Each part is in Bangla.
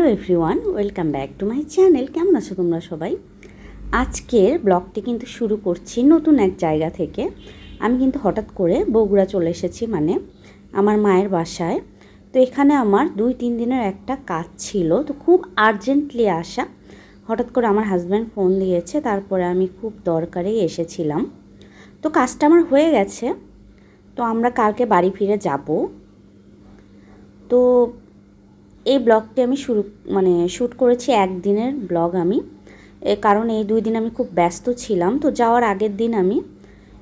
Hello everyone, welcome back to my channel. কেমন আছো তোমরা সবাই? আজকের ব্লগটি কিন্তু শুরু করছি নতুন এক জায়গা থেকে। আমি কিন্তু হঠাৎ করে বগুড়া চলে এসেছি মানে আমার মায়ের বাসায়। তো এখানে আমার দুই তিন দিনের একটা কাজ ছিল, তো খুব আর্জেন্টলি আসা। হঠাৎ করে আমার হাজব্যান্ড ফোন দিয়েছে, তারপরে আমি খুব দরকারেই এসেছিলাম। তো কাজটা আমার হয়ে গেছে, তো আমরা কালকে বাড়ি ফিরে যাব। তো এই ব্লগটি আমি শুরু মানে শ্যুট করেছি একদিনের ব্লগ আমি। কারণ এই দুই দিন আমি খুব ব্যস্ত ছিলাম, তো যাওয়ার আগের দিন আমি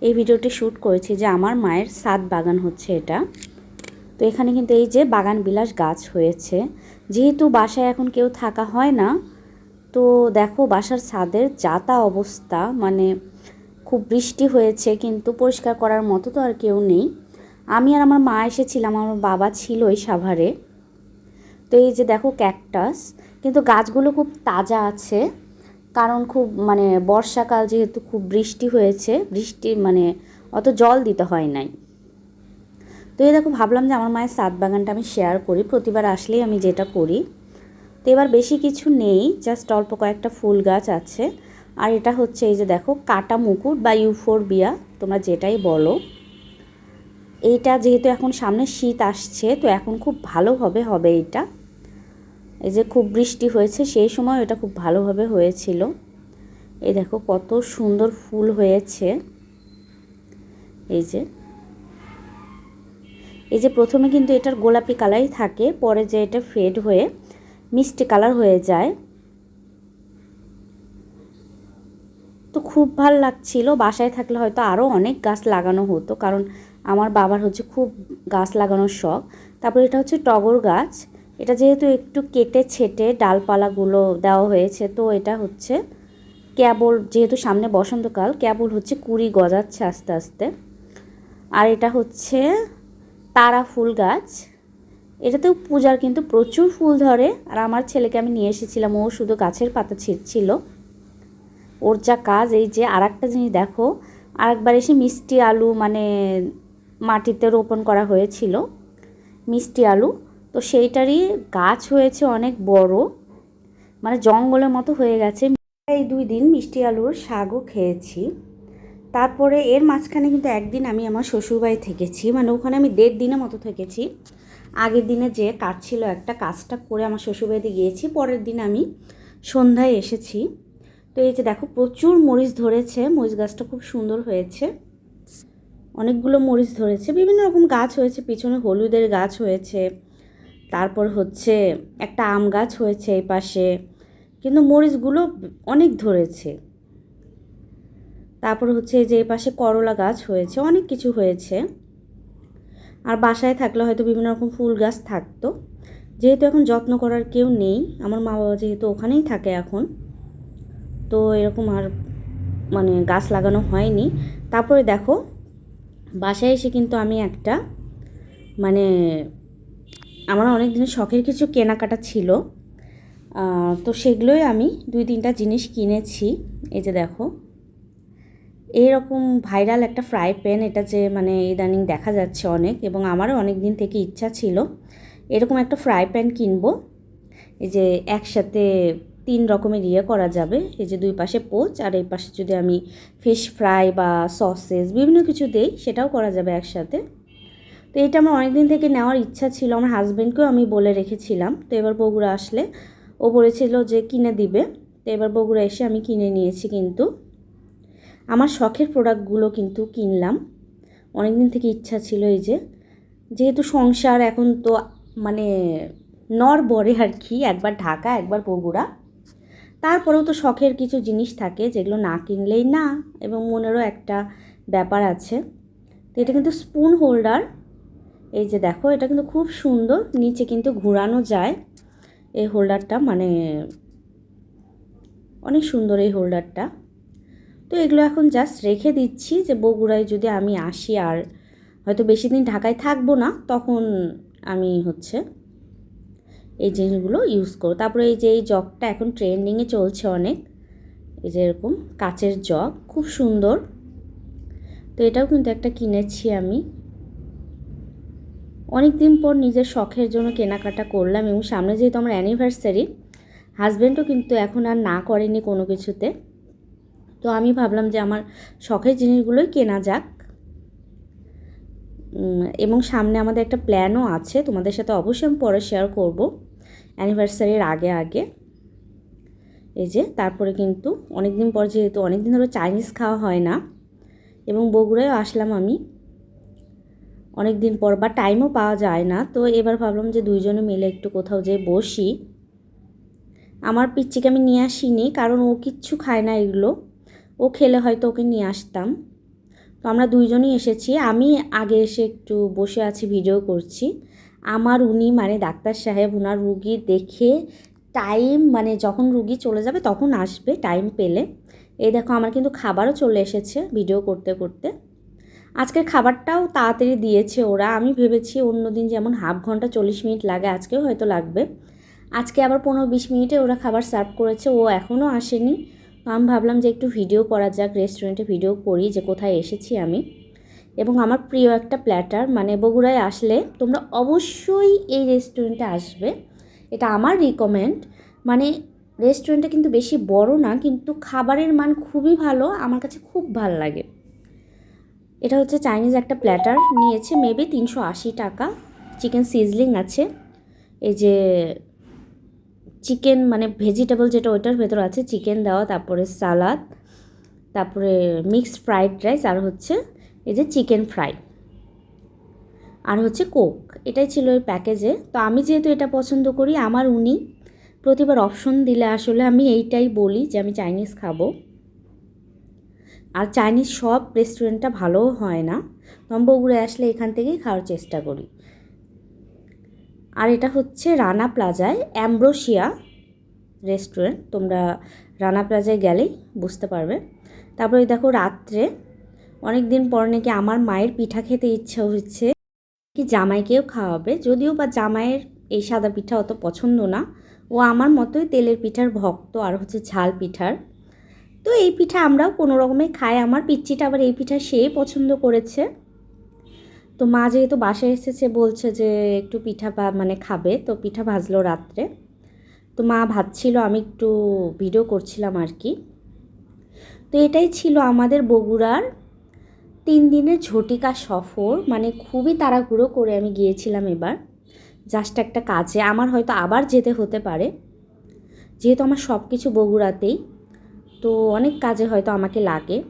এই ভিডিওটি শ্যুট করেছি যে আমার মায়ের সাত বাগান হচ্ছে এটা। তো এখানে কিন্তু এই যে বাগান বিলাস গাছ হয়েছে, যেহেতু বাসায় এখন কেউ থাকা হয় না, তো দেখো বাসার ছাদের যাতা অবস্থা মানে খুব বৃষ্টি হয়েছে কিন্তু পরিষ্কার করার মতো তো আর কেউ নেই। আমি আর আমার মা এসেছিলাম, আমার বাবা ছিল ওই সাভারে। তো এই যে দেখো ক্যাকটাস কিন্তু গাছগুলো খুব তাজা আছে, কারণ খুব মানে বর্ষাকাল যেহেতু খুব বৃষ্টি হয়েছে বৃষ্টি মানে অত জল দিতে হয় নাই। তো এই দেখো ভাবলাম যে আমার মায়ের সাত বাগানটা আমি শেয়ার করি, প্রতিবার আসলেই আমি যেটা করি। তো এবার বেশি কিছু নেই জাস্ট অল্প কয়েকটা ফুল গাছ আছে। আর এটা হচ্ছে এই যে দেখো কাটা মুকুট বা ইউফোরবিয়া তোমরা যেটাই বলো। এইটা যেহেতু এখন সামনে শীত আসছে, তো এখন খুব ভালোভাবে হবে এইটা। এই যে খুব বৃষ্টি হয়েছে, সেই সময় এটা খুব ভালোভাবে হয়েছিল। এই দেখো কত সুন্দর ফুল হয়েছে। এই যে এই যে প্রথমে কিন্তু এটার গোলাপি কালারই থাকে, পরে যে এটা ফেড হয়ে মিষ্টি কালার হয়ে যায়। তো খুব ভালো লাগছিল, বাসায় থাকলে হয়তো আরও অনেক গাছ লাগানো হতো, কারণ আমার বাবার হচ্ছে খুব গাছ লাগানোর শখ। তারপরে এটা হচ্ছে টগর গাছ এটা যেহেতু একটু কেটে ছেটে ডালপালাগুলো দেওয়া হয়েছে, তো এটা হচ্ছে কেবল, যেহেতু সামনে বসন্তকাল, কেবল হচ্ছে কুড়ি গজাচ্ছে আস্তে আস্তে। আর এটা হচ্ছে তারা ফুল গাছ। এটাতেও পূজার কিন্তু প্রচুর ফুল ধরে। আর আমার ছেলেকে আমি নিয়ে এসেছিলাম, ও শুধু গাছের পাতা ছিঁড়ছিল ওর যা কাজ, এই যে আর একটা জিনিস দেখো, আরেকবার এসে মিষ্টি আলু মানে মাটিতে রোপণ করা হয়েছিল। মিষ্টি আলু। তো সেইটারই গাছ হয়েছে অনেক বড় মানে জঙ্গলের মতো হয়ে গেছে। এই দুই দিন মিষ্টি আলুর শাকও খেয়েছি। তারপরে এর মাঝখানে কিন্তু একদিন আমি আমার শ্বশুরবাড়ি থেকেছি মানে ওখানে আমি দেড় দিনের মতো থেকেছি। আগের দিনে যে কাজ ছিল একটা কাজটা করে আমার শ্বশুরবাড়িতে গিয়েছি, পরের দিন আমি সন্ধ্যায় এসেছি। তো এই যে দেখো, প্রচুর মরিচ ধরেছে, মরিচ গাছটা খুব সুন্দর হয়েছে। অনেকগুলো মরিচ ধরেছে, বিভিন্ন রকম গাছ হয়েছে, পিছনে হলুদের গাছ হয়েছে। তারপর হচ্ছে একটা আম গাছ হয়েছে এই পাশে, কিন্তু মরিচগুলো অনেক ধরেছে। তারপর হচ্ছে যে এই পাশে করলা গাছ হয়েছে, অনেক কিছু হয়েছে। আর বাসায় থাকলে হয়তো বিভিন্ন রকম ফুল গাছ থাকতো। যেহেতু এখন যত্ন করার কেউ নেই, আমার মা বাবা যেহেতু ওখানেই থাকে এখন, তো এরকম আর মানে গাছ লাগানো হয়নি। তারপরে দেখো, বাসায় এসে কিন্তু আমি একটা মানে আমার অনেক দিনের শখের কিছু কেনাকাটা ছিল। তো সেগুলোই আমি দুই তিনটা জিনিস কিনেছি। এই যে দেখো, এরকম ভাইরাল একটা ফ্রাই প্যান, এটা যে মানে ইদানিং দেখা যাচ্ছে অনেক এবং আমারও অনেক দিন থেকে ইচ্ছা ছিল। এরকম একটা ফ্রাই প্যান কিনবো। এই যে একসাথে তিন রকমের ইয়ে করা যাবে। এই যে দুই পাশে পোচ আর এই পাশে যদি আমি ফিশ ফ্রাই বা সসেস, বিভিন্ন কিছু দেই, সেটাও করা যাবে একসাথে। তো এটা আমার অনেক দিন থেকে নেওয়ার ইচ্ছা ছিল, আমার হাজব্যান্ডকেও আমি বলে রেখেছিলাম। তো এবার বগুড়া আসলে, ও বলেছিল যে কিনে দিবে। তো এবার বগুড়া এসে আমি কিনে নিয়েছি কিন্তু। আমার শখের প্রোডাক্টগুলো কিন্তু কিনলাম। অনেক দিন থেকে ইচ্ছা ছিল এই যে। যেহেতু সংসার এখন তো মানে নর বরে আর কি, একবার ঢাকা, একবার বগুড়া। তারপরেও তো শখের কিছু জিনিস থাকে, যেগুলো না কিনলেই না, এবং মনেরও একটা ব্যাপার আছে। তো এটা কিন্তু স্পুন হোল্ডার এই যে দেখো, এটা কিন্তু খুব সুন্দর। নিচে কিন্তু ঘোরানো যায়। এই হোল্ডারটা মানে অনেক সুন্দর এই হোল্ডারটা। তো এগুলো এখন জাস্ট রেখে দিচ্ছি যে বগুড়ায় যদি আমি আসি আর হয়তো বেশি দিন ঢাকায় থাকব না, তখন আমি হচ্ছে এই জিনিসগুলো ইউজ করো তারপরে এই যে এই জগটা এখন ট্রেন্ডিংয়ে চলছে অনেক। এই যে এরকম কাচের জগ, খুব সুন্দর। তো এটাও কিন্তু একটা কিনেছি আমি। অনেক দিন পর নিজের শখের জন্য কেনাকাটা করলাম এবং সামনে যেহেতু আমার অ্যানিভার্সারি হাজব্যান্ডও কিন্তু এখন আর না করেনি কোনো কিছুতে। তো আমি ভাবলাম যে আমার শখের জিনিসগুলোই কেনা যাক। এবং সামনে আমাদের একটা প্ল্যানও আছে, তোমাদের সাথে অবশ্যই আমি পরে শেয়ার করব অ্যানিভার্সারির আগে আগে। এই যে, তারপরে কিন্তু অনেক দিন পর যেহেতু অনেক দিন ধরে চাইনিজ খাওয়া হয় না, এবং বগুড়ায় আসলাম আমি। অনেক দিন পর, বা টাইমও পাওয়া যায় না। তো এবার ভাবলাম যে দুইজনে মিলে একটু কোথাও যেয়ে বসি। আমার পিচ্চিকে আমি নিয়ে আসিনি, কারণ ও কিচ্ছু খায় না এগুলো। ও খেলে হয়তো ওকে নিয়ে আসতাম। তো আমরা দুইজনই এসেছি। আমি আগে এসে একটু বসে আছি ভিডিও করছি। আমার উনি মানে ডাক্তার সাহেব ওনার রুগী দেখে টাইম মানে যখন রুগী চলে যাবে তখন আসবে টাইম পেলে। এই দেখো, আমার কিন্তু খাবারও চলে এসেছে ভিডিও করতে করতে। আজকের খাবারটাও তাড়াতাড়ি দিয়েছে ওরা। আমি ভেবেছি অন্য দিন যেমন হাফ ঘণ্টা চল্লিশ মিনিট লাগে, আজকেও হয়তো লাগবে। আজকে আবার পনেরো বিশ মিনিটে ওরা খাবার সার্ভ করেছে, ও এখনও আসেনি। আমি ভাবলাম যে একটু ভিডিও করা যাক, রেস্টুরেন্টে ভিডিও করি যে কোথায় এসেছি আমি। এবং আমার প্রিয় একটা প্ল্যাটার মানে বগুড়ায় আসলে তোমরা অবশ্যই এই রেস্টুরেন্টে আসবে। এটা আমার রিকমেন্ড মানে রেস্টুরেন্টটা কিন্তু বেশি বড় না, কিন্তু খাবারের মান খুবই ভালো, আমার কাছে খুব ভালো লাগে। এটা হচ্ছে চাইনিজ একটা প্ল্যাটার, নিয়েছে মেবি তিনশো আশি টাকা। চিকেন সিজলিং আছে। এই যে চিকেন মানে ভেজিটেবল যেটা ওইটার ভেতর আছে চিকেন দেওয়া, তারপরে সালাদ তারপরে মিক্সড ফ্রাইড রাইস আর হচ্ছে এই যে চিকেন ফ্রাই আর হচ্ছে কোক এটাই ছিল ওই প্যাকেজে তো আমি যেহেতু এটা পছন্দ করি, আমার উনি প্রতিবার অপশন দিলে আসলে আমি এইটাই বলি যে আমি চাইনিজ খাব। আর চাইনিজ সব রেস্টুরেন্টটা ভালোও হয় না। তো আমি বগুড়ায় আসলে এখান থেকেই খাওয়ার চেষ্টা করি। আর এটা হচ্ছে রানা প্লাজায় অ্যাম্ব্রোসিয়া রেস্টুরেন্ট। তোমরা রানা প্লাজায় গেলেই বুঝতে পারবে। তারপরে দেখো রাত্রে অনেক দিন পর নাকি আমার মায়ের পিঠা খেতে ইচ্ছা হচ্ছে। কি জামাইকেও খাওয়াবে, যদিও বা জামাইয়ের এই সাদা পিঠা অত পছন্দ না। ও আমার মতোই তেলের পিঠার ভক্ত, আর হচ্ছে ঝাল পিঠার। তো এই পিঠা আমরাও কোনো রকমে খাই। আমার পিচ্চিটা আবার এই পিঠা সেই পছন্দ করেছে। তো মা যেহেতু বাসায় এসেছে, বলছে যে একটু পিঠা মানে খাবে। তো পিঠা ভাজলো রাত্রে। তো মা ভাজছিল, আমি একটু ভিডিও করছিলাম আর কি। তো এটাই ছিল আমাদের বগুড়ার তিন দিনের ঝটিকা সফর। মানে খুবই তাড়াহুড়ো করে আমি গিয়েছিলাম এবার। জাস্ট একটা কাজে। আমার হয়তো আবার যেতে হতে পারে। যেহেতু আমার সব কিছু বগুড়াতেই। তো অনেক কাজে হয়তো আমাকে লাগে।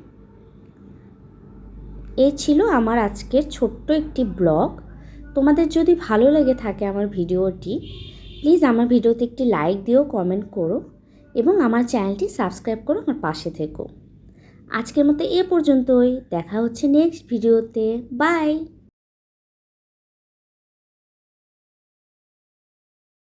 এই ছিল আমার আজকের ছোট্ট একটি ব্লগ। তোমাদের যদি ভালো লেগে থাকে আমার ভিডিওটি, প্লিজ আমার ভিডিওতে একটি লাইক দিও, কমেন্ট করো এবং আমার চ্যানেলটি সাবস্ক্রাইব করো আমার পাশে থেকো। আজকের মতো এ পর্যন্তই। দেখা হচ্ছে নেক্সট ভিডিওতে। বাই!